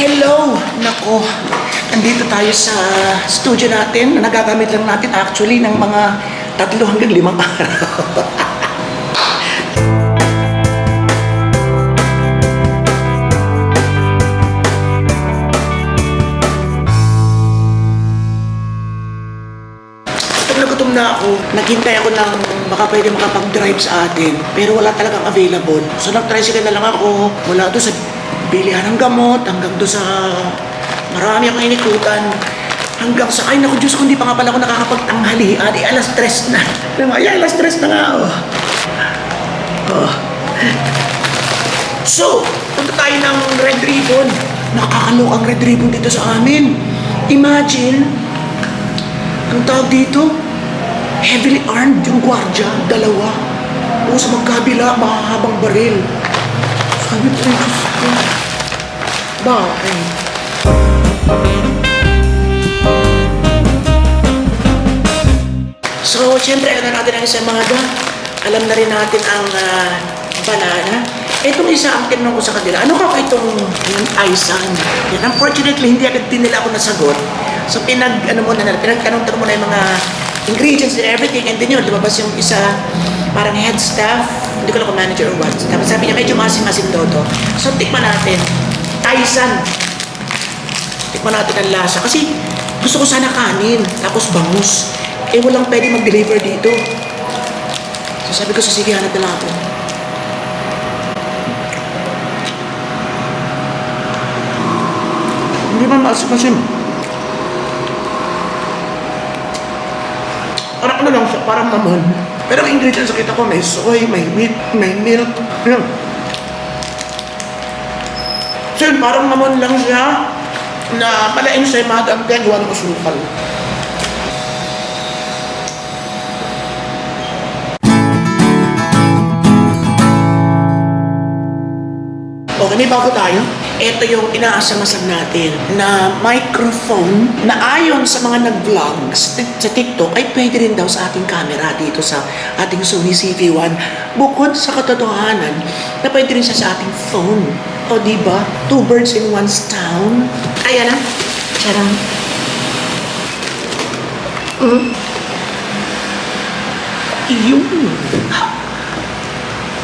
Hello! Nako, nandito tayo sa studio natin na nagagamit lang natin actually ng mga tatlo hanggang limang araw. Nagutom na ako, naghintay ako ng baka pwede makapag-drive sa atin. Pero wala talagang available. So nag-tricycle na lang ako mula doon sa bilihan ng gamot hanggang doon sa marami akong inikutan. Hanggang sa, ay naku Diyos ko, hindi pa nga pala ako nakakapagtanghalian. Eh, alas tres na. Ay, alas tres na nga. Oh. Oh. So, punta tayo ng Red Ribbon. Nakakalok ang Red Ribbon dito sa amin. Imagine, ang tawag dito, heavily armed yung gwardya, dalawa. O sa magkabila, mahahabang baril. Sabi ko, Diyos? So, siyempre, na natin ang isang mga Alam na rin natin ang ah, banana. Itong isa ang tinanong ko sa kanila, ano ka itong Aisan? Yan, unfortunately, hindi agad din nila ako nasagot. So, pinag, ano muna na, pinagtanong-tanong muna yung mga ingredients and everything. And then yun, lumabas yung isa, parang head staff, hindi ko lang kung manager or what. Tapos sabi niya, medyo masim-masim daw to. So, tikman natin. Aisan. Tikman natin ang lasa. Kasi gusto ko sana kanin, tapos bangus. Eh, walang pwede mag-deliver dito. So sabi ko, so, sige, hanap na lang ako. Hindi man maasim-masim. Parang ano lang siya, parang mamon. Pero ang ingredients nakita ko, may soy, may meat, may milk. Yan. So yun, parang mamon lang siya na malaing sa madang kaya gawa ng usukal. Okay, may bago tayo. Ito yung inaasam-asam natin na microphone na ayon sa mga nag-vlog sa TikTok ay pwede rin daw sa ating camera dito sa ating Sony CV1. Bukod sa katotohanan na pwede rin siya sa ating phone. O ba? Two birds in one stone. Ayan na. Charang. Mm. Iyon.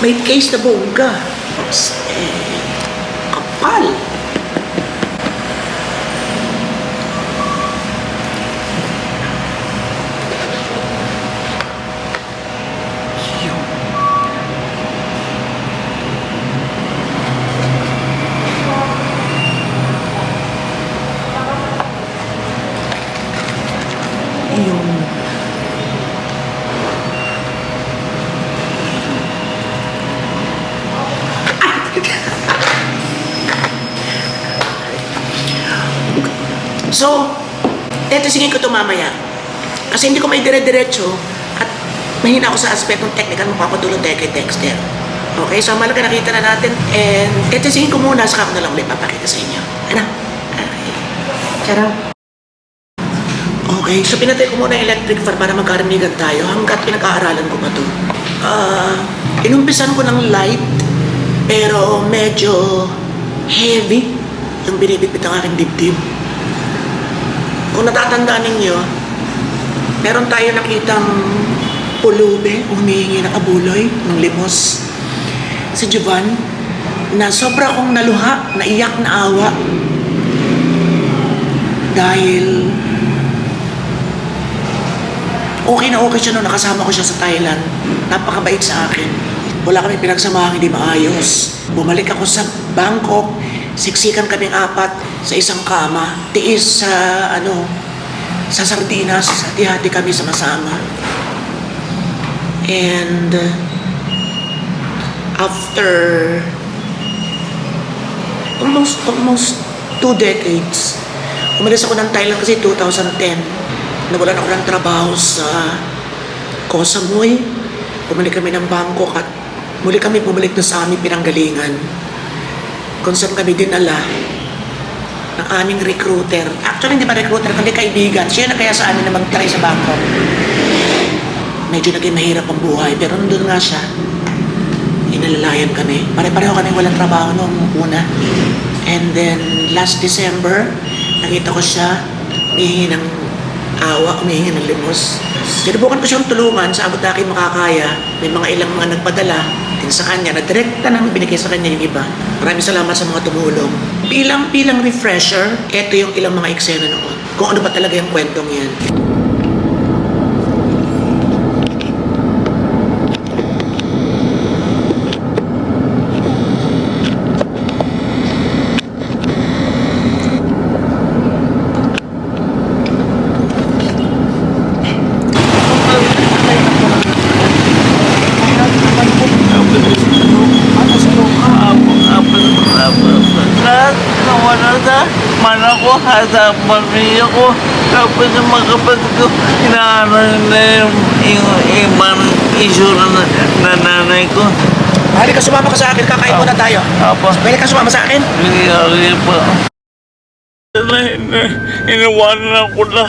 May case na bongga. Eh, kapal. Yun. Yun. So, tetesingin ko ito mamaya. Kasi hindi ko may dire-diretso at mahina ako sa aspetong technical magpapatulong tayo kay Dexter. Okay, so malaga nakita na natin and tetesingin ko muna saka ko na lang ulit papakita sa inyo. Ano? Okay. Charot. Okay, so pinatay ko muna electric fan para magkaramigan tayo hanggat pinag-aaralan ko pa to. Ah, inumpisan ko ng light pero medyo heavy yung binibitbit ng aking dibdib. Kung natatandaan ninyo, meron tayo nakitang pulube, humihingi ng abuloy, ng limos. Si Jovan, na sobra kong naluha, naiyak na awa. Dahil okay na okay siya nung nakasama ko siya sa Thailand. Napakabait sa akin. Wala kami pinagsamahan hindi maayos. Bumalik ako sa Bangkok. Siksikan kaming apat sa isang kama. Tiis sa ano, sa sardinas. Hati-hati kami sama-sama. And after almost almost two decades, umalis ako ng Thailand kasi 2010. Nawalan ako ng trabaho sa Koh Samui. Bumalik kami ng Bangkok at muli kami bumalik na sa aming pinanggalingan. Kung saan kami dinala ng aming recruiter. Actually, hindi ba recruiter, kundi kaibigan. Siya na kaya sa amin na mag-try sa Bangkok. Medyo naging mahirap ang buhay, pero nandun nga siya. inalalayan kami. Pare-pareho kami walang trabaho nung una. And then, last December, nakita ko siya, humihingi ng awa, humihingi ng limos. Sinubukan ko siyang tulungan sa abot na aking makakaya. May mga ilang mga nagpadala din sa kanya na direkta namin binigay sa kanya yung iba. Maraming salamat sa mga tumulong. Bilang, bilang refresher, ito yung ilang mga eksena noon. Kung ano ba talaga yung kwentong yan. Lahat nawala na mana ko, hasa pamilya ko. Tapos yung mga kapatid ko, inaano na yung, yung ibang issue na, na nanay ko. Halika, sumama ka sa akin. Kakain muna tayo. Apo, Pwede ka sumama sa akin? hindi ako po. Iniwanan ko na.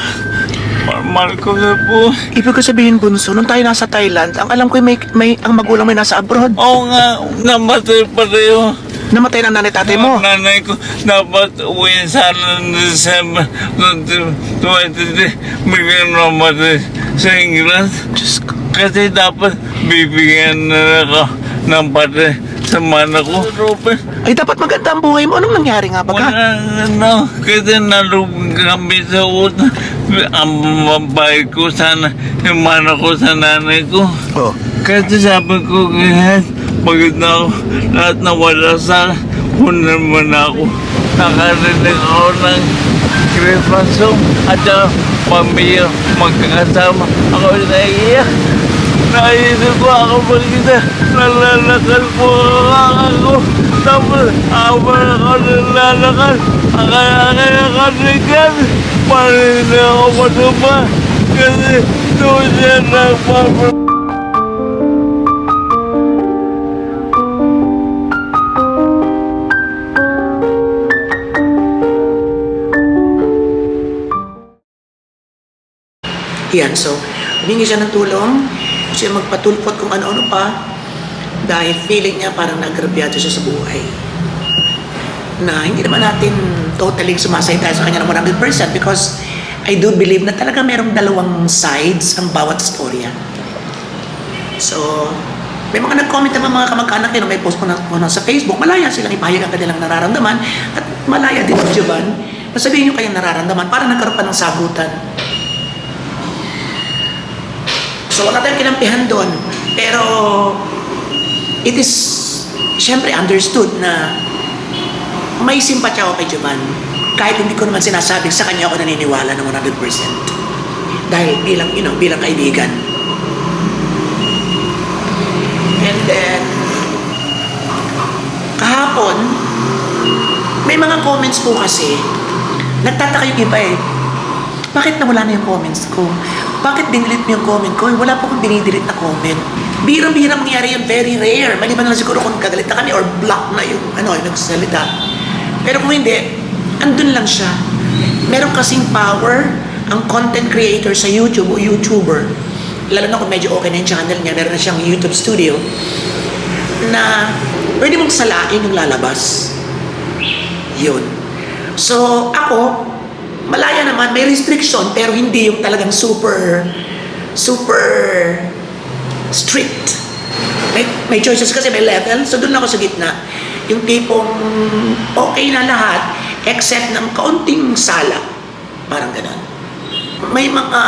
Mahal ko na po. Ibig ko sabihin, Bunso, nung tayo nasa Thailand, ang alam ko may, may, ang magulang may nasa abroad. Oo nga, namatay pa rin Namatay ng nanay tatay mo. Nanay ko dapat uwi sana ng December 2023. Bigyan namatay sa England. Diyos ko. Kasi dapat bibigyan na ako ng pati sa mana ko. Ay, dapat maganda ang buhay mo. Anong nangyari nga ba ka? wala na. Kasi nalubog kami sa utang. Ang babae ko sana, yung mana ko sa nanay ko. Oh. Kasi sabi ko, ganyan, pagod na ako, lahat nawala sa hunan mo na ako. Nakarinig ako ng Christmas song at saka pamilya magkakasama. Ako naiiyak. Naisip ko ako magkita, nalalakal po ako. Tapos habang ako nalalakal, akaya-akaya kanigan. Parang hindi ako matupa. Kasi doon siya nagpapalala. Yan, so, humingi siya ng tulong. Siya magpatulpot kung ano-ano pa. Dahil feeling niya parang nagrabyado siya sa buhay. Na hindi naman natin totally sumasay tayo sa kanya ng 100% because I do believe na talaga merong dalawang sides ang bawat storya. So, may mga nag-comment naman mga kamag-anak yun, may post ko na, ko na sa Facebook, malaya silang ipahayag ang kanilang nararamdaman at malaya din ang Jovan na sabihin nyo kayong nararamdaman para nagkaroon pa ng sagutan. So wala tayong kinampihan doon. Pero it is syempre understood na may simpatya ako kay Jovan. Kahit hindi ko naman sinasabi sa kanya ako naniniwala ng 100%. Dahil bilang, you know, bilang kaibigan. And then, kahapon, may mga comments po kasi, nagtataka yung iba eh, bakit nawala na yung comments ko? Bakit dinilit mo yung comment ko? Wala po akong dinidelete na comment. Birang-birang mangyari yan, very rare. Maliban na lang siguro kung kagalit na kami or block na yung, ano, yung nagsasalita. Pero kung hindi, andun lang siya. Meron kasing power ang content creator sa YouTube o YouTuber. Lalo na kung medyo okay na yung channel niya, meron na siyang YouTube studio, na pwede mong salain yung lalabas. Yun. So, ako, malaya naman, may restriction, pero hindi yung talagang super, super strict. May, may choices kasi may level, so doon ako sa gitna. Yung tipong okay na lahat, except ng kaunting sala. Parang ganun. May mga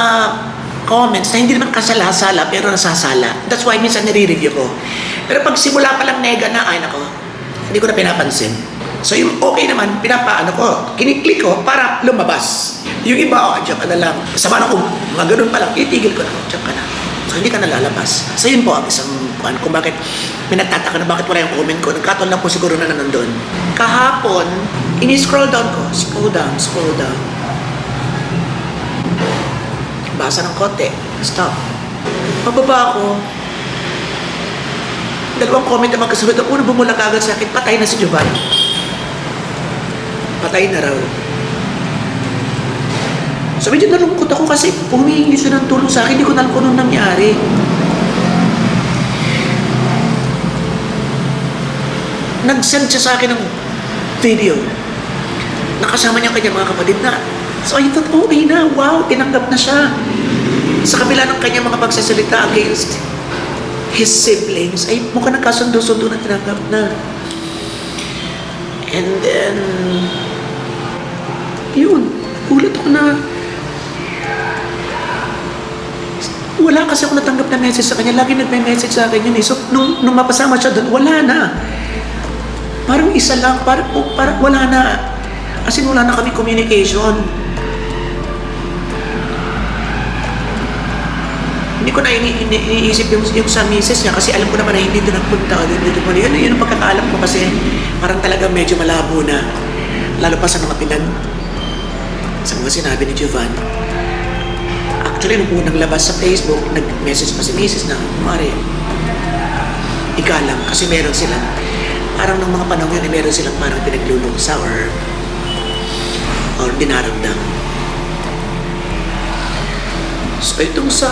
comments na hindi naman kasala-sala, pero nasasala. That's why minsan nire-review ko. Pero pag simula pa lang nega na, ay nako, hindi ko na pinapansin. So yung okay naman, pinapaano ko, kiniklik ko para lumabas. Yung iba, oh, dyan ka na lang. Sama na ko, mga ganun pa lang, itigil ko na, dyan ka na. So hindi ka nalalabas. So yun po ang isang kuan kung bakit may nagtataka na bakit wala yung comment ko. Nagkataon lang po siguro na nandun. Kahapon, ini-scroll down ko. Scroll down, scroll down. Basa ng konti. Stop. Pababa ako. Dalawang comment na magkasunod. Ang una bumulang agad sa akin, patay na si Giovanni. Patay na raw. So medyo nalungkot ako kasi humihingi siya ng tulong sa akin, hindi ko alam kung anong nangyari. nag-send siya sa akin ng video. Nakasama niya ang kanyang mga kapatid na. So I thought, okay na, wow, tinanggap na siya. Sa kabila ng kanyang mga pagsasalita against his siblings, ay mukhang nagkasundo-sundo na tinanggap na. And then, yun, ulat ako na wala kasi ako natanggap na message sa kanya. Lagi nagme-message sa akin yun eh. So, nung, nung mapasama siya doon, wala na. Parang isa lang, parang, oh, parang wala na. As in, wala na kami communication. Hindi ko na ini, ini, iniisip yung, yung sa misis niya kasi alam ko naman na hindi doon nagpunta. Dito po yun, yun ang pagkakaalam ko kasi parang talaga medyo malabo na. Lalo pa sa mga pinag sa mga sinabi ni Jovan. Actually, nung unang labas sa Facebook, nag-message pa si Mrs. na, Mare, ikalang, kasi meron silang, parang ng mga panahon yun, eh, meron silang parang pinaglulungsa or, or dinaramdam. So, itong sa,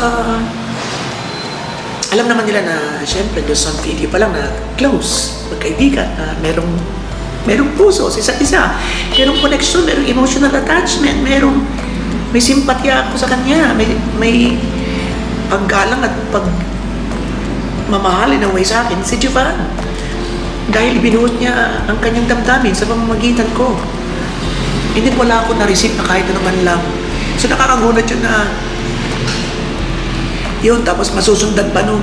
alam naman nila na, syempre, doon sa video pa lang na close, magkaibigan, na merong, merong puso sa isa't isa, merong connection, merong emotional attachment, merong, may simpatya ako sa kanya, may, may paggalang at pag mamahal in a way sa akin, si Jovan. Dahil binuhos niya ang kanyang damdamin sa pamamagitan ko. Hindi wala ako na-receive na kahit ano man lang. So nakakagulat yun na yun, tapos masusundan pa nung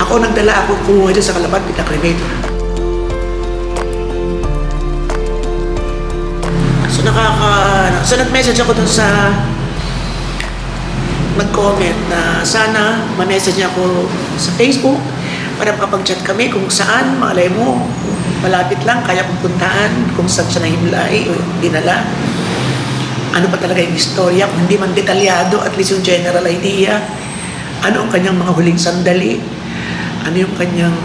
ako nagdala ako kumuha dyan sa kalabat, pinaka-cremator. So nakaka... So nag-message ako dun sa... Nag-comment na sana ma-message niya ako sa Facebook para makapag-chat kami kung saan, malay mo, malapit lang, kaya kong puntaan, kung saan siya nahimlay o dinala. Ano pa talaga yung istorya, kung hindi man detalyado, at least yung general idea. Ano ang kanyang mga huling sandali? Ano yung kanyang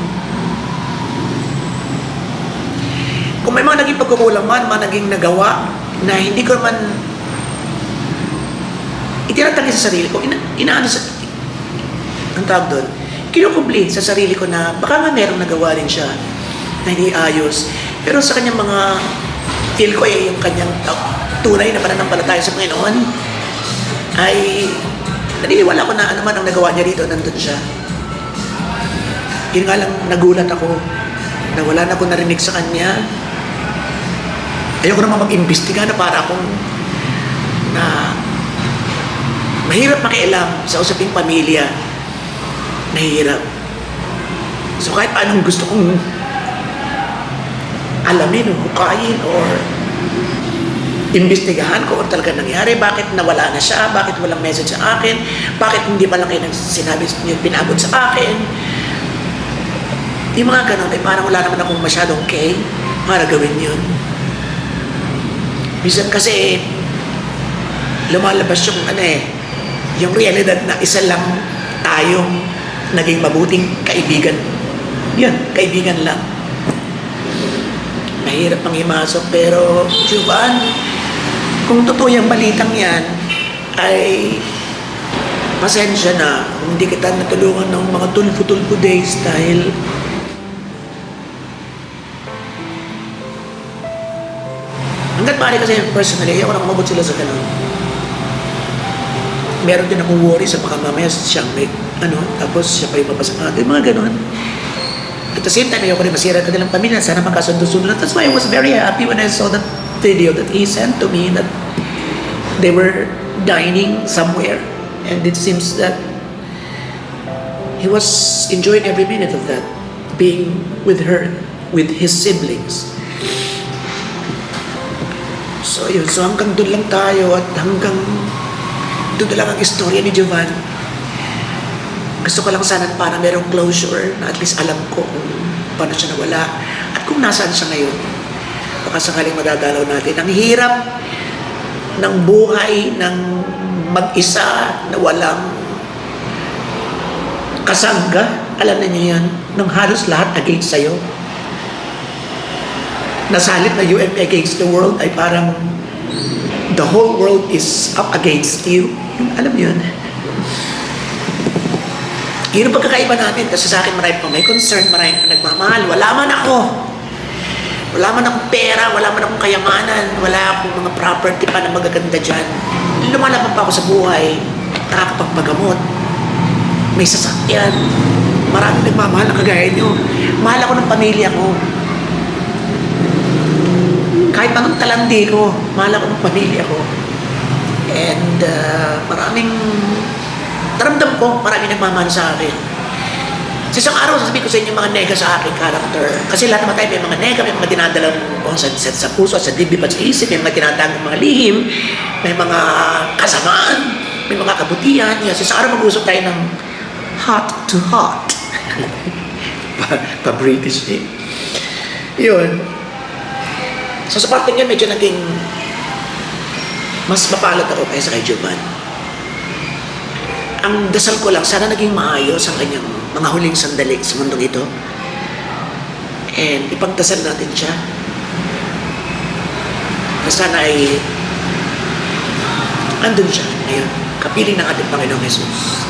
kung may mga naging pagkukulang man, mga naging nagawa na hindi ko man itinatanggi sa sarili ko, ina, inaano sa, ang tawag doon, kinukubli sa sarili ko na baka nga merong nagawa rin siya na hindi ayos. Pero sa kanyang mga, feel ko eh, yung kanyang tunay na pananampalataya sa Panginoon, ay naniniwala ko na ano man ang nagawa niya rito, nandun siya. Yun nga lang, nagulat ako na wala na ako narinig sa kanya. Ayoko naman mag-imbestiga na para akong na mahirap makialam sa usaping pamilya. Mahirap. So kahit anong gusto kong alamin o hukayin or imbestigahan ko kung talaga nangyari, bakit nawala na siya, bakit walang message sa akin, bakit hindi pa lang kayo sinabi niyo pinabot sa akin. Yung mga ganun, eh, parang wala naman akong masyadong kay para gawin yun. Minsan kasi, lumalabas yung ano eh, yung realidad na isa lang tayong naging mabuting kaibigan. Yan, kaibigan lang. Mahirap ang himasok, pero Juban, kung totoo yung balitang yan, ay pasensya na kung hindi kita natulungan ng mga tulpo-tulpo days dahil maaari kasi personally, ayoko na kumabot sila sa ganun. Meron din akong worry sa baka mamaya siyang may, ano, tapos siya pa yung papasok natin, mga ganun. At the same time, ayoko rin masira ka nilang pamilya, sana magkasundo-sundo na. That's why I was very happy when I saw that video that he sent to me that they were dining somewhere. And it seems that he was enjoying every minute of that, being with her, with his siblings. So yun, so hanggang doon lang tayo at hanggang doon lang ang istorya ni Jovan. Gusto ko lang sana para merong closure na at least alam ko kung paano siya nawala at kung nasaan siya ngayon. Baka sakaling madadalaw natin. Ang hirap ng buhay ng mag-isa na walang kasangga. Alam na niyo yan, nang halos lahat against sa'yo. Nasalit na UM against the world ay parang the whole world is up against you. Yung, alam yun? Yun ang pagkakaiba natin. Kasi sa akin marami pa may concern, marami pa nagmamahal. Wala man ako. Wala man akong pera, wala man akong kayamanan, wala akong mga property pa na magaganda dyan. Lumalaban pa ako sa buhay, nakakapagpagamot. May sasakyan. Marami nagmamahal na kagaya nyo. Mahal ako ng pamilya ko. Kahit anong talandi ko, mahal ako ng pamilya ko. And uh, maraming, naramdam ko, maraming nagmamahal sa akin. Sa isang araw, sasabihin ko sa inyo mga nega sa aking character. Kasi lahat naman tayo may mga nega, may mga dinadalang oh, sa, sa, sa puso, sa dibdib at sa isip, may mga tinatagong mga lihim, may mga kasamaan, may mga kabutihan. Yes, sa araw mag-usap tayo ng hot to hot. pa, pa-British eh. Yun. So sa parte niya, medyo naging mas mapalad ako kaysa kay Jovan. Ang dasal ko lang, sana naging maayos ang kanyang mga huling sandali sa mundong ito. And ipagdasal natin siya. Na sana ay andun siya ngayon, kapiling ng ating Panginoong Jesus.